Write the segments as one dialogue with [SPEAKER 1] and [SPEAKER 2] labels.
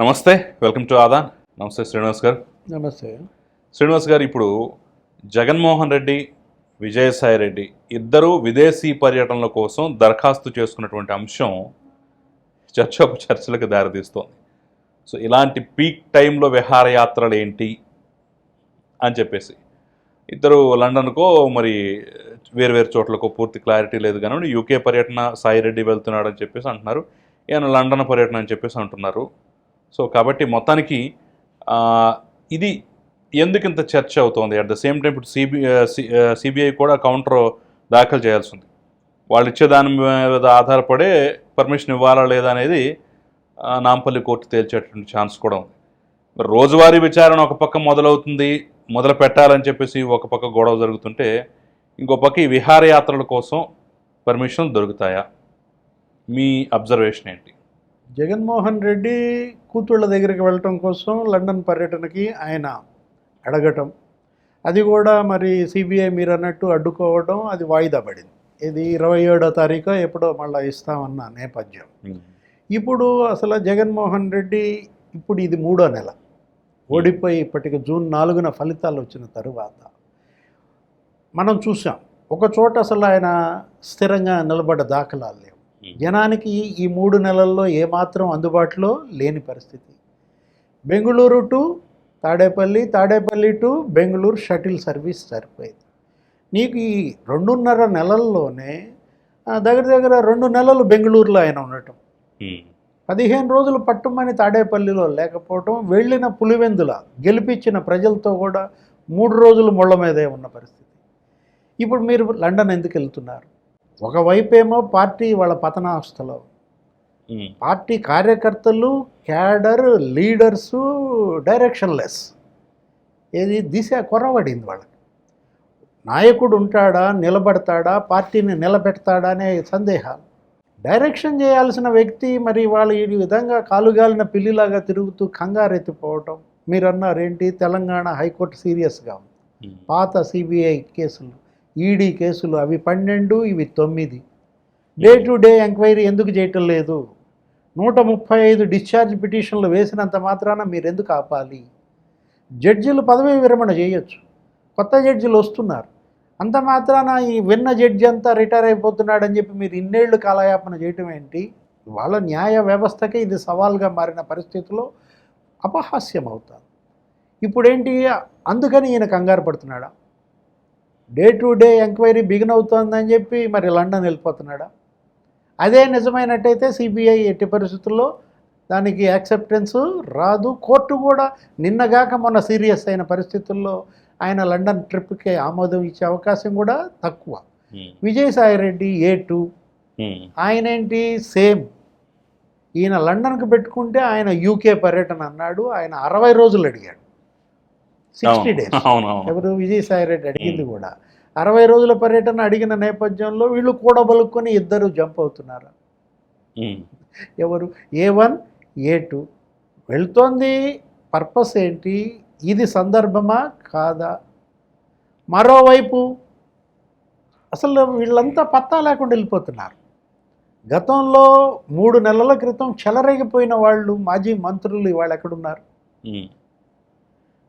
[SPEAKER 1] నమస్తే welcome to Aadan నమస్తే శ్రీనివాస్ గారు.
[SPEAKER 2] నమస్తే.
[SPEAKER 1] శ్రీనివాస్ గారు ఇప్పుడు జగన్మోహన్ రెడ్డి విజయసాయి రెడ్డి ఇద్దరు విదేశీ పర్యటనల కోసం దరఖాస్తు చేసుకున్నటువంటి అంశం చర్చోప చర్చలకు దారితీస్తోంది. సో ఇలాంటి పీక్ టైంలో విహారయాత్రలు ఏంటి అని చెప్పేసి. ఇద్దరు లండన్కో మరి వేరు వేరు చోట్లకో పూర్తి క్లారిటీ లేదు కానీ యూకే పర్యటన సాయి రెడ్డి వెళ్తున్నాడు అని చెప్పేసి అంటున్నారు. ఈయన లండన్ పర్యటన అని చెప్పేసి అంటున్నారు. సో కాబట్టి మొత్తానికి ఇది ఎందుకు ఇంత చర్చ అవుతోంది? అట్ ద సేమ్ టైం ఇప్పుడు సిబి సిబిఐ కూడా కౌంటర్ దాఖలు చేయాల్సి ఉంది. వాళ్ళు ఇచ్చే దాని మీద ఆధారపడే పర్మిషన్ ఇవ్వాలా లేదా అనేది నాంపల్లి కోర్టు తేల్చేటువంటి ఛాన్స్ కూడా ఉంది. మరి రోజువారీ విచారణ ఒక పక్క మొదలవుతుంది మొదలు పెట్టాలని చెప్పేసి ఒక పక్క గొడవ జరుగుతుంటే ఇంకో పక్క ఈ విహారయాత్రల కోసం పర్మిషన్లు దొరుకుతాయా? మీ అబ్జర్వేషన్ ఏంటి?
[SPEAKER 2] జగన్మోహన్ రెడ్డి కూతుళ్ళ దగ్గరికి వెళ్ళటం కోసం లండన్ పర్యటనకి ఆయన అడగటం. అది కూడా మరి సిబిఐ మీరు అన్నట్టు అడ్డుకోవడం అది వాయిదా పడింది. ఇది ఇరవై ఏడో తారీఖు ఎప్పుడో మళ్ళీ ఇస్తామన్న నేపథ్యం. ఇప్పుడు అసలు జగన్మోహన్ రెడ్డి ఇప్పుడు ఇది మూడో నెల. ఓడిపోయి ఇప్పటికి జూన్ నాలుగున ఫలితాలు వచ్చిన తరువాత మనం చూసాం. ఒక చోట అసలు ఆయన స్థిరంగా నిలబడ్డ దాఖలాలు లేవు. జనానికి ఈ మూడు నెలల్లో ఏమాత్రం అందుబాటులో లేని పరిస్థితి. Bengaluru to Tadepalli Tadepalli to Bengaluru shuttle service సరిపోయింది. నీకు ఈ రెండున్నర నెలల్లోనే దగ్గర దగ్గర రెండు నెలలు బెంగళూరులో ఆయన ఉండటం. పదిహేను రోజులు పట్టుమని తాడేపల్లిలో లేకపోవటం వెళ్ళిన పులివెందుల గెలిపించిన ప్రజలతో కూడా మూడు రోజులు ముళ్ళ మీదే ఉన్న పరిస్థితి. ఇప్పుడు మీరు లండన్ ఎందుకు వెళ్తున్నారు? ఒకవైపు ఏమో పార్టీ వాళ్ళ పతనావస్థలో. పార్టీ కార్యకర్తలు క్యాడర్ లీడర్సు డైరెక్షన్లెస్. ఏది దిశ కొరవడింది వాళ్ళకి. నాయకుడు ఉంటాడా నిలబడతాడా పార్టీని నిలబెడతాడా అనే సందేహాలు. డైరెక్షన్ చేయాల్సిన వ్యక్తి మరి వాళ్ళు ఈ విధంగా కాలుగాలిన పిల్లిలాగా తిరుగుతూ కంగారెత్తిపోవటం మీరు అన్నారు ఏంటి? తెలంగాణ హైకోర్టు సీరియస్గా ఉంది. పాత సిబిఐ కేసులు. ఈడీ కేసులు అవి పన్నెండు ఇవి తొమ్మిది. డే టు డే ఎంక్వైరీ ఎందుకు చేయటం లేదు? నూట ముప్పై ఐదు డిశ్చార్జ్ పిటిషన్లు వేసినంత మాత్రాన మీరు ఎందుకు ఆపాలి? జడ్జిలు పదవీ విరమణ చేయొచ్చు. కొత్త జడ్జిలు వస్తున్నారు. అంత మాత్రాన ఈ విన్న జడ్జి అంతా రిటైర్ అయిపోతున్నాడని చెప్పి మీరు ఇన్నేళ్ళు కాలయాపన చేయటం ఏంటి? వాళ్ళ న్యాయ వ్యవస్థకే ఇది సవాల్గా మారిన పరిస్థితిలో అపహాస్యం అవుతారు ఇప్పుడేంటి? అందుకని ఈయన కంగారు పడుతున్నాడా? Day to day enquiry begin అవుతోందని చెప్పి మరి లండన్ వెళ్ళిపోతున్నాడా? అదే నిజమైనట్టయితే సిబిఐ ఎట్టి పరిస్థితుల్లో దానికి యాక్సెప్టెన్స్ రాదు. కోర్టు కూడా నిన్నగాక మొన్న సీరియస్ అయిన పరిస్థితుల్లో ఆయన లండన్ ట్రిప్కి ఆమోదం ఇచ్చే అవకాశం కూడా తక్కువ.
[SPEAKER 1] ఉమ్.
[SPEAKER 2] Vijayasai Reddy A two. ఆయన ఏంటి సేమ్. ఈయన లండన్కి పెట్టుకుంటే ఆయన యూకే పర్యటన అన్నాడు. ఆయన అరవై రోజులు అడిగాడు. సిక్స్టీ. డేస్. ఎవరు విజయసాయిరెడ్డి అడిగింది కూడా. అరవై రోజుల పర్యటన అడిగిన నేపథ్యంలో వీళ్ళు కూడా బలుక్కొని ఇద్దరు జంప్ అవుతున్నారు. ఎవరు? ఏ వన్ ఏ టూ వెళ్తోంది. పర్పస్ ఏంటి? ఇది సందర్భమా? కాదా? మరోవైపు అసలు వీళ్ళంతా పత్తా లేకుండా వెళ్ళిపోతున్నారు. గతంలో మూడు నెలల క్రితం చెలరేగిపోయిన వాళ్ళు మాజీ మంత్రులు ఇవాళ ఎక్కడున్నారు.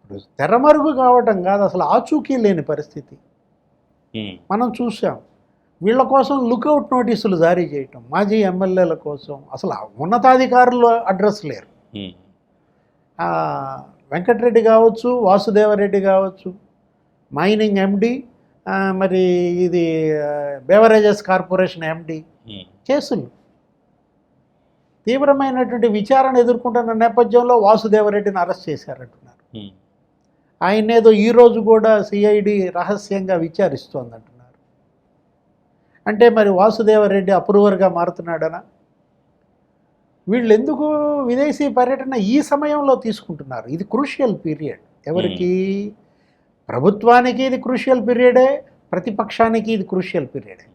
[SPEAKER 2] ఇప్పుడు తెరమరుగు కావటం కాదు అసలు ఆచూకీ లేని పరిస్థితి. మనం చూసాం వీళ్ళ కోసం లుకౌట్ నోటీసులు జారీ చేయటం మాజీ ఎమ్మెల్యేల కోసం అసలు ఉన్నతాధికారులు అడ్రస్ లేరు వెంకటరెడ్డి కావచ్చు వాసుదేవరెడ్డి కావచ్చు మైనింగ్ ఎండి మరి ఇది బేవరేజెస్ కార్పొరేషన్ ఎండి. కేసులు తీవ్రమైనటువంటి విచారణ ఎదుర్కొంటున్న నేపథ్యంలో వాసుదేవరెడ్డిని అరెస్ట్ చేశారంటున్నారు. ఆయన ఏదో ఈరోజు కూడా సిఐడి రహస్యంగా విచారిస్తోంది అంటున్నారు అంటే మరి వాసుదేవరెడ్డి అప్రూవర్గా మారుతున్నాడనా? వీళ్ళు ఎందుకు విదేశీ పర్యటన ఈ సమయంలో తీసుకుంటున్నారు? ఇది క్రూషియల్ పీరియడ్. ఎవరికి? ప్రభుత్వానికి ఇది క్రూషియల్ పీరియడే ప్రతిపక్షానికి ఇది క్రూషియల్ పీరియడే.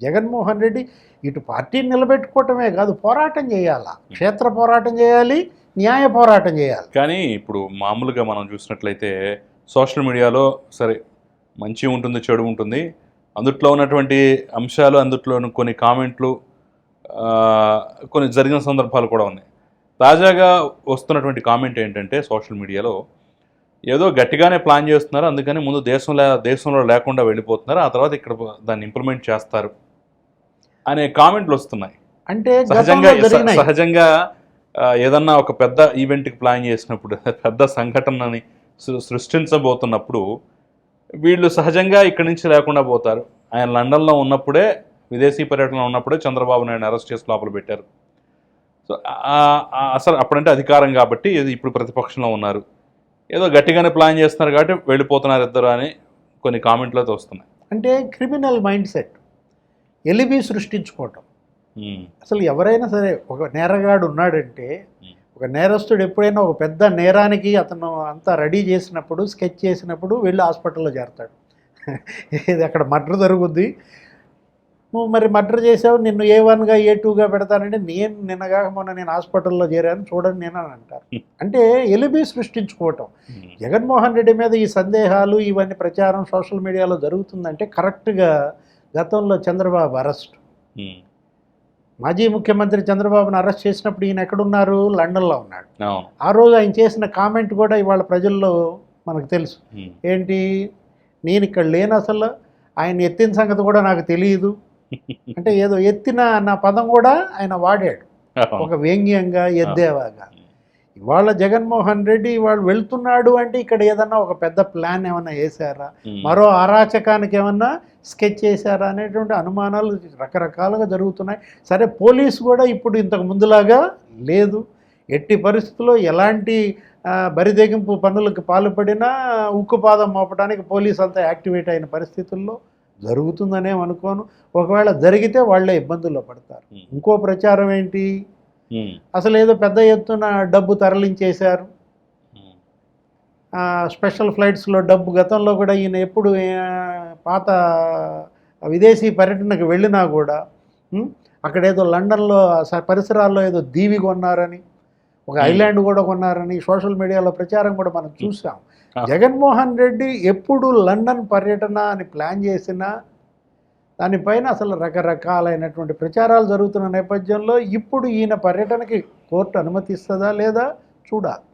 [SPEAKER 2] జగన్మోహన్ రెడ్డి ఇటు పార్టీని నిలబెట్టుకోవటమే కాదు పోరాటం చేయాలా? క్షేత్ర పోరాటం చేయాలి న్యాయ పోరాటం చేయాలి.
[SPEAKER 1] కానీ ఇప్పుడు మామూలుగా మనం చూసినట్లయితే సోషల్ మీడియాలో సరే మంచి ఉంటుంది చెడు ఉంటుంది. అందుట్లో ఉన్నటువంటి అంశాలు అందుట్లో కొన్ని కామెంట్లు కొన్ని జరిగిన సందర్భాలు కూడా ఉన్నాయి. తాజాగా వస్తున్నటువంటి కామెంట్ ఏంటంటే సోషల్ మీడియాలో ఏదో గట్టిగానే ప్లాన్ చేస్తున్నారు అందుకని ముందు దేశంలో దేశంలో లేకుండా వెళ్ళిపోతున్నారు ఆ తర్వాత ఇక్కడ దాన్ని ఇంప్లిమెంట్ చేస్తారు అనే కామెంట్లు వస్తున్నాయి.
[SPEAKER 2] అంటే
[SPEAKER 1] సహజంగా సహజంగా ఏదన్నా ఒక పెద్ద ఈవెంట్కి ప్లాన్ చేసినప్పుడు పెద్ద సంఘటనని సృ- సృష్టించబోతున్నప్పుడు వీళ్ళు సహజంగా ఇక్కడి నుంచి లేకుండా పోతారు. ఆయన లండన్లో ఉన్నప్పుడే విదేశీ పర్యటనలో ఉన్నప్పుడే చంద్రబాబు నాయుడు అరెస్ట్ చేసి లోపల పెట్టారు. సో అసలు అప్పుడంటే అధికారం కాబట్టి ఇప్పుడు ప్రతిపక్షంలో ఉన్నారు. ఏదో గట్టిగానే ప్లాన్ చేస్తున్నారు కాబట్టి వెళ్ళిపోతున్నారు ఇద్దరు అని కొన్ని కామెంట్లు అయితే వస్తున్నాయి.
[SPEAKER 2] అంటే క్రిమినల్ మైండ్ సెట్ ఎలిబి సృష్టించుకోవటం. అసలు ఎవరైనా సరే ఒక నేరగాడు ఉన్నాడంటే. ఒక నేరస్తుడు ఎప్పుడైనా ఒక పెద్ద నేరానికి అతను అంతా రెడీ చేసినప్పుడు స్కెచ్ చేసినప్పుడు వెళ్ళి హాస్పిటల్లో చేరతాడు. ఇది అక్కడ మర్డర్ జరుగుద్ది. నువ్వు మరి మర్డర్ చేసావు నిన్ను ఏ వన్గా ఏ టూగా పెడతానంటే నేను నిన్నగా మొన్న నేను హాస్పిటల్లో చేరాను చూడండి నేను అని అంటారు. అంటే ఎలిబి సృష్టించుకోవటం. జగన్మోహన్ రెడ్డి మీద ఈ సందేహాలు ఇవన్నీ ప్రచారం సోషల్ మీడియాలో జరుగుతుందంటే కరెక్ట్గా గతంలో చంద్రబాబు అరెస్ట్. మాజీ ముఖ్యమంత్రి చంద్రబాబును అరెస్ట్ చేసినప్పుడు ఈయన ఎక్కడున్నారు? లండన్లో ఉన్నాడు. ఆ రోజు ఆయన చేసిన కామెంట్ కూడా ఇవాళ ప్రజల్లో మనకు తెలుసు.
[SPEAKER 1] ఉమ్,
[SPEAKER 2] ఏంటి? నేను ఇక్కడ లేను అసలు. ఆయన ఎత్తిన సంగతి కూడా నాకు తెలియదు. అంటే ఏదో ఎత్తిన అన్న పదం కూడా ఆయన వాడాడు. ఒక వ్యంగ్యంగా ఎద్దేవాగా. ఇవాళ జగన్మోహన్ రెడ్డి ఇవాళ వెళ్తున్నాడు అంటే ఇక్కడ ఏదన్నా ఒక పెద్ద ప్లాన్ ఏమన్నా వేశారా? మరో అరాచకానికి ఏమన్నా స్కెచ్ చేశారా అనేటువంటి అనుమానాలు రకరకాలుగా జరుగుతున్నాయి. సరే పోలీసు కూడా ఇప్పుడు ఇంతకు ముందులాగా లేదు. ఎట్టి పరిస్థితుల్లో ఎలాంటి బరిదెగింపు పనులకు పాల్పడినా ఉక్కుపాదం మోపడానికి పోలీసు అంతా యాక్టివేట్ అయిన పరిస్థితుల్లో జరుగుతుందనే అనుకోను. ఒకవేళ జరిగితే వాళ్ళే ఇబ్బందుల్లో పడతారు. ఇంకో ప్రచారం ఏంటి? అసలు ఏదో పెద్ద ఎత్తున డబ్బు తరలించేశారు. స్పెషల్ ఫ్లైట్స్లో డబ్బు గతంలో కూడా ఈయన ఎప్పుడు పాత విదేశీ పర్యటనకు వెళ్ళినా కూడా ఉం, అక్కడేదో లండన్లో పరిసరాల్లో ఏదో దీవి కొన్నారని ఒక. ఐలాండ్ కూడా కొన్నారని సోషల్ మీడియాలో ప్రచారం కూడా మనం చూసాం. జగన్మోహన్ రెడ్డి ఎప్పుడు లండన్ పర్యటన అని ప్లాన్ చేసినా దానిపైన అసలు రకరకాలైనటువంటి ప్రచారాలు జరుగుతున్న నేపథ్యంలో ఇప్పుడు ఈయన పర్యటనకి కోర్టు అనుమతిస్తుందా లేదా చూడాలి.